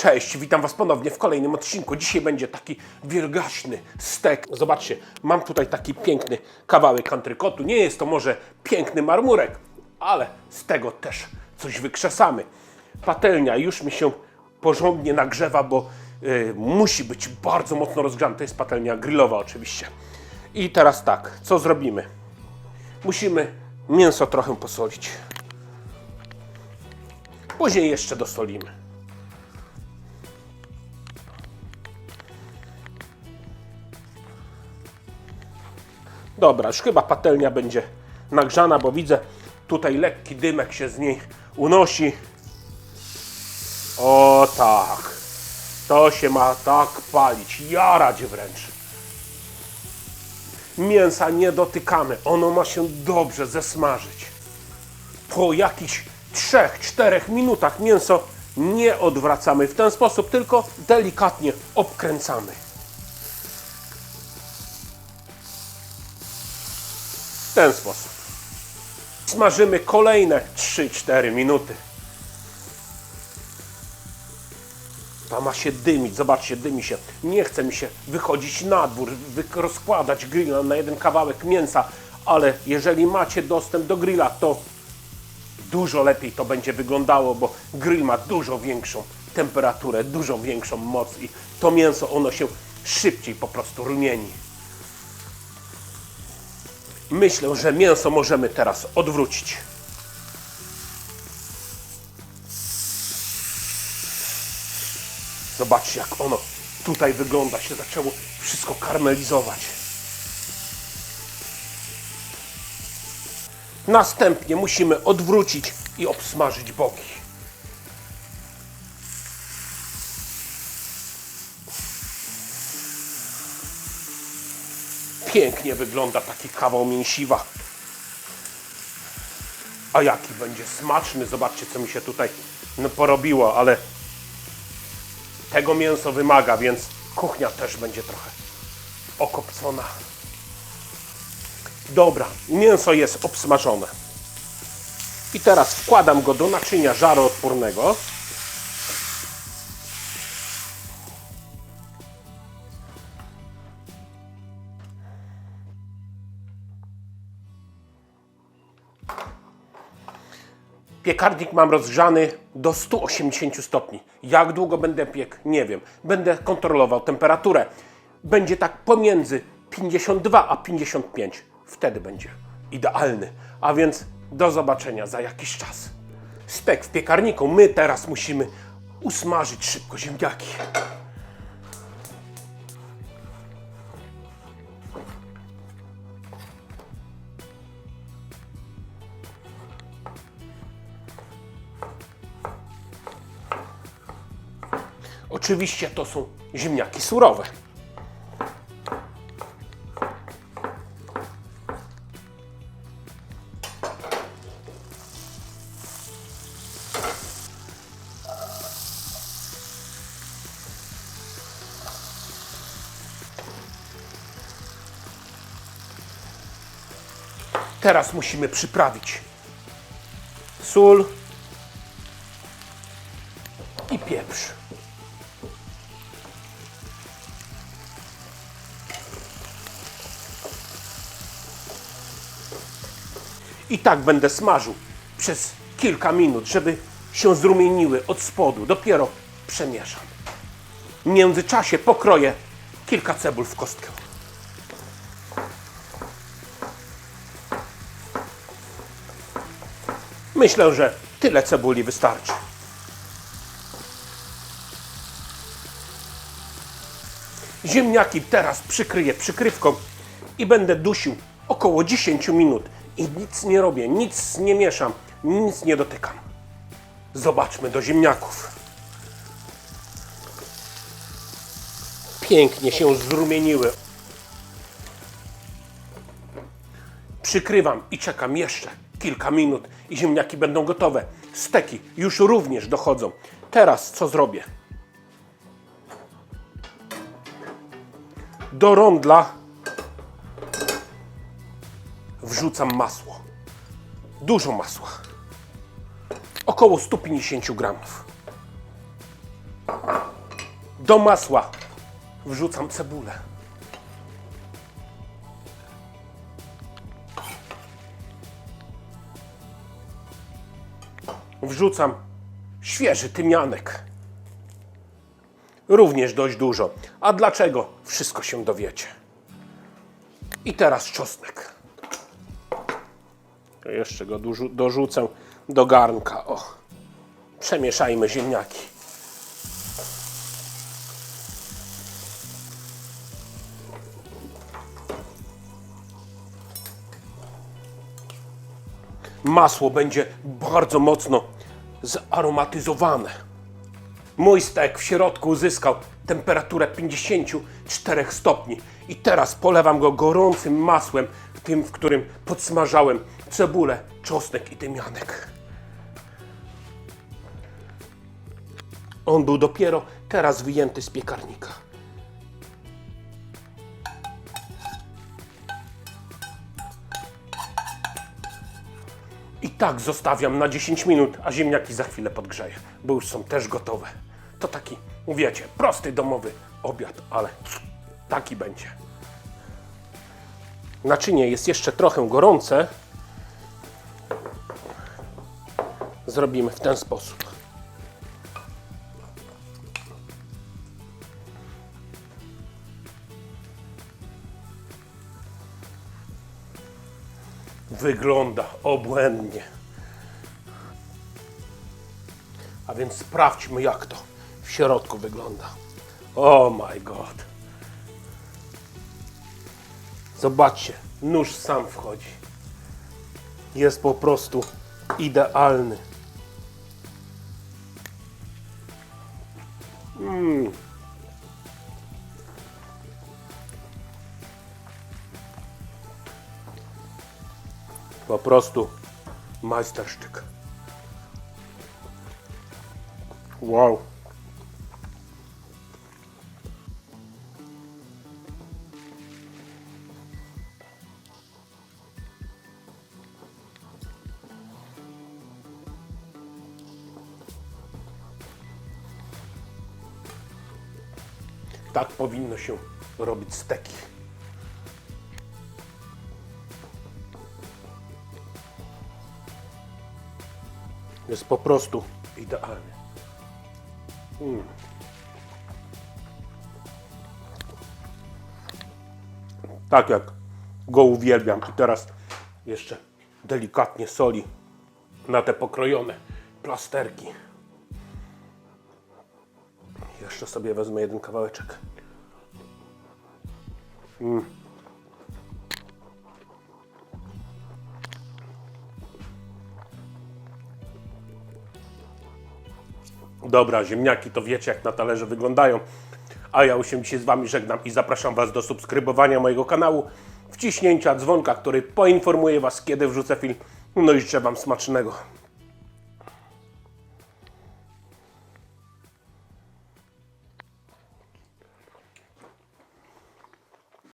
Cześć, witam Was ponownie w kolejnym odcinku. Dzisiaj będzie taki wielgaśny stek. Zobaczcie, mam tutaj taki piękny kawałek antrykotu. Nie jest to może piękny marmurek, ale z tego też coś wykrzesamy. Patelnia już mi się porządnie nagrzewa, bo y, musi być bardzo mocno rozgrzana. To jest patelnia grillowa oczywiście. I teraz tak, co zrobimy? Musimy mięso trochę posolić. Później jeszcze dosolimy. Dobra, już chyba patelnia będzie nagrzana, bo widzę tutaj lekki dymek się z niej unosi. O tak. To się ma tak palić, jarać wręcz. Mięsa nie dotykamy, ono ma się dobrze zesmażyć. Po jakichś 3-4 minutach mięso nie odwracamy w ten sposób, tylko delikatnie obkręcamy. Ten sposób. Smażymy kolejne 3-4 minuty. Ta ma się dymić, zobaczcie, dymi się. Nie chce mi się wychodzić na dwór, rozkładać grilla na jeden kawałek mięsa, ale jeżeli macie dostęp do grilla, to dużo lepiej to będzie wyglądało, bo grill ma dużo większą temperaturę, dużo większą moc i to mięso ono się szybciej po prostu rumieni. Myślę, że mięso możemy teraz odwrócić. Zobaczcie, jak ono tutaj wygląda, się zaczęło wszystko karmelizować. Następnie musimy odwrócić i obsmażyć boki. Pięknie wygląda taki kawał mięsiwa. A jaki będzie smaczny. Zobaczcie, co mi się tutaj no, porobiło, ale tego mięso wymaga, więc kuchnia też będzie trochę okopcona. Dobra, mięso jest obsmażone. I teraz wkładam go do naczynia żaroodpornego. Piekarnik mam rozgrzany do 180 stopni. Jak długo będę piekł? Nie wiem. Będę kontrolował temperaturę. Będzie tak pomiędzy 52 a 55. Wtedy będzie idealny. A więc do zobaczenia za jakiś czas. Stek w piekarniku. My teraz musimy usmażyć szybko ziemniaki. Oczywiście to są ziemniaki surowe. Teraz musimy przyprawić sól I tak będę smażył przez kilka minut, żeby się zrumieniły od spodu. Dopiero przemieszam. W międzyczasie pokroję kilka cebul w kostkę. Myślę, że tyle cebuli wystarczy. Ziemniaki teraz przykryję przykrywką i będę dusił około 10 minut. I nic nie robię, nic nie mieszam, nic nie dotykam. Zobaczmy do ziemniaków. Pięknie się zrumieniły. Przykrywam i czekam jeszcze kilka minut i ziemniaki będą gotowe. Steki już również dochodzą. Teraz co zrobię? Do rondla wrzucam masło. Dużo masła. Około 150 gramów. do masła wrzucam cebulę. Wrzucam świeży tymianek. Również dość dużo. A dlaczego? Wszystko się dowiecie. I teraz czosnek. Jeszcze go dorzu- dorzucę do garnka. O. Przemieszajmy ziemniaki. Masło będzie bardzo mocno zaromatyzowane. Mój stek w środku uzyskał temperaturę 54 stopni i teraz polewam go gorącym masłem, tym, w którym podsmażałem cebulę, czosnek i tymianek. On był dopiero teraz wyjęty z piekarnika. I tak zostawiam na 10 minut, a ziemniaki za chwilę podgrzeję, bo już są też gotowe. To taki, wiecie, prosty domowy obiad, ale taki będzie. Naczynie jest jeszcze trochę gorące. Zrobimy w ten sposób. Wygląda obłędnie. A więc sprawdźmy, jak to w środku wygląda. Oh my god. Zobaczcie, nóż sam wchodzi. Jest po prostu idealny. Po prostu majstersztyk. Wow. Tak powinno się robić steki. Jest po prostu idealny. Mm. Tak jak go uwielbiam. I teraz jeszcze delikatnie soli na te pokrojone plasterki. Jeszcze sobie wezmę jeden kawałeczek. Dobra, ziemniaki to wiecie jak na talerze wyglądają. A ja już się dzisiaj z Wami żegnam i zapraszam Was do subskrybowania mojego kanału, wciśnięcia dzwonka, który poinformuje Was kiedy wrzucę film. No i życzę Wam smacznego.